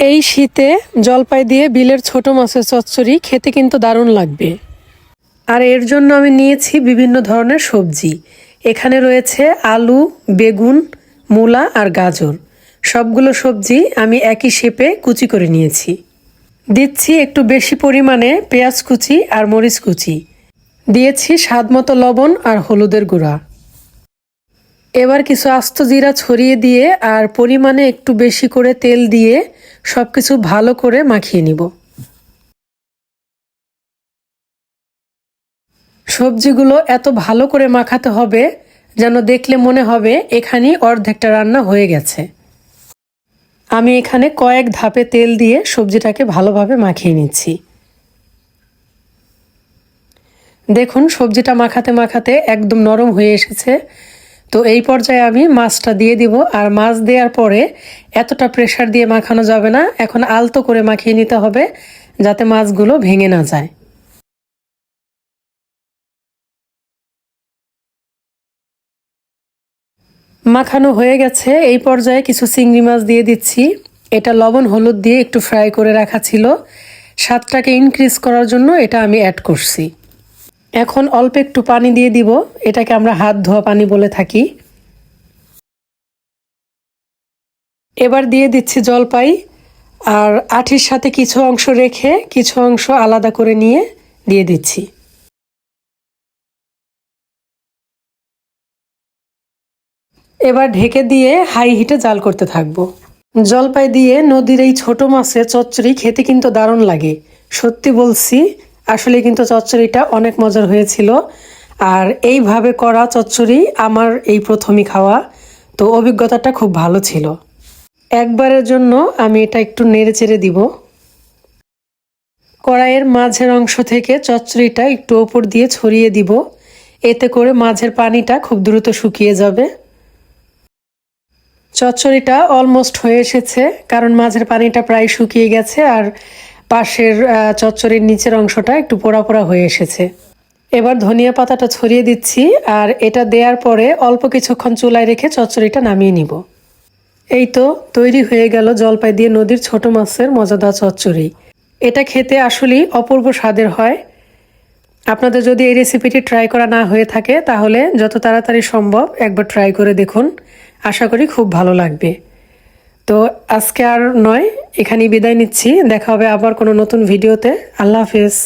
এই শীতে জলপাই দিয়ে বিলের ছোট মাছের চচ্চড়ি খেতে কিন্তু দারুণ লাগবে। আর এর জন্য আমি নিয়েছি বিভিন্ন ধরনের সবজি। এখানে রয়েছে আলু, বেগুন, মূলা আর গাজর। সবগুলো সবজি আমি একই শেপে কুচি করে নিয়েছি। দিচ্ছি একটু বেশি পরিমাণে পেঁয়াজ কুচি আর মরিচ কুচি। দিয়েছি স্বাদ মতো লবণ আর হলুদের গুঁড়া। এবার কিছু আস্ত জিরা ছড়িয়ে দিয়ে আর পরিমাণে একটু বেশি করে তেল দিয়ে সব কিছু ভালো করে মাখিয়ে নিব। সবজিগুলো এত ভালো করে মাখাতে হবে যেন দেখলে মনে হবে এখানেই অর্ধেকটা রান্না হয়ে গেছে। আমি এখানে কয়েক ধাপে তেল দিয়ে সবজিটাকে ভালোভাবে মাখিয়ে নিচ্ছি। দেখুন, সবজিটা মাখাতে মাখাতে একদম নরম হয়ে এসেছে। তো এই পর্যায়ে আমি মাছটা দিয়ে দিব, আর মাছ দেওয়ার পরে এতটা প্রেশার দিয়ে মাখানো যাবে না, এখন আলতো করে মাখিয়ে নিতে হবে যাতে মাছগুলো ভেঙে না যায়। মাখানো হয়ে গেছে, এই পর্যায়ে কিছু চিংড়ি মাছ দিয়ে দিচ্ছি। এটা লবণ হলুদ দিয়ে একটু ফ্রাই করে রাখা ছিল। স্বাদটাকে ইনক্রিজ করার জন্য এটা আমি অ্যাড করছি। এখন অল্প একটু পানি দিয়ে দিব। এটাকে আমরা হাত ধোয়া পানি বলে থাকি। এবার দিয়ে দিচ্ছি জলপাই আর আঠির সাথে কিছু অংশ রেখে কিছু অংশ আলাদা করে নিয়ে দিয়ে দিচ্ছি। এবার ঢেকে দিয়ে হাই হিটে জাল করতে থাকব। জলপাই দিয়ে নদীর এই ছোট মাছের চচ্চড়ি খেতে কিন্তু দারুণ লাগে। সত্যি বলছি আসলে কিন্তু চচ্চড়িটা অনেক মজার হয়েছিল। আর এইভাবে করা চচ্চড়ি আমার এই প্রথমই খাওয়া। তো অভিজ্ঞতাটা খুব ভালো ছিল। একবারের জন্য আমি এটা একটু নেড়ে চেড়ে দিব। কড়াইয়ের মাঝের অংশ থেকে চচ্চড়িটা একটু ওপর দিয়ে ছড়িয়ে দিব। এতে করে মাঝের পানিটা খুব দ্রুত শুকিয়ে যাবে। চচ্চড়িটা অলমোস্ট হয়ে এসেছে, কারণ মাঝের পানিটা প্রায় শুকিয়ে গেছে। আর পাশের চচ্চড়ির নিচের অংশটা একটু পোড়া পোড়া হয়ে এসেছে। এবার ধনিয়া পাতাটা ছড়িয়ে দিচ্ছি, আর এটা দেওয়ার পরে অল্প কিছুক্ষণ চুলায় রেখে চচ্চড়িটা নামিয়ে নিব। এই তো তৈরি হয়ে গেল জলপাই দিয়ে নদীর ছোট মাছের মজাদার চচ্চড়ি। এটা খেতে আসলেই অপূর্ব স্বাদের হয়। আপনাদের যদি এই রেসিপিটি ট্রাই করা না হয়ে থাকে, তাহলে যত তাড়াতাড়ি সম্ভব একবার ট্রাই করে দেখুন। আশা করি খুব ভালো লাগবে। তো আজকে আর নয় এখানেই বিদায় নিচ্ছি। দেখা হবে আবার কোনো নতুন ভিডিওতে। আল্লাহ হাফেজ।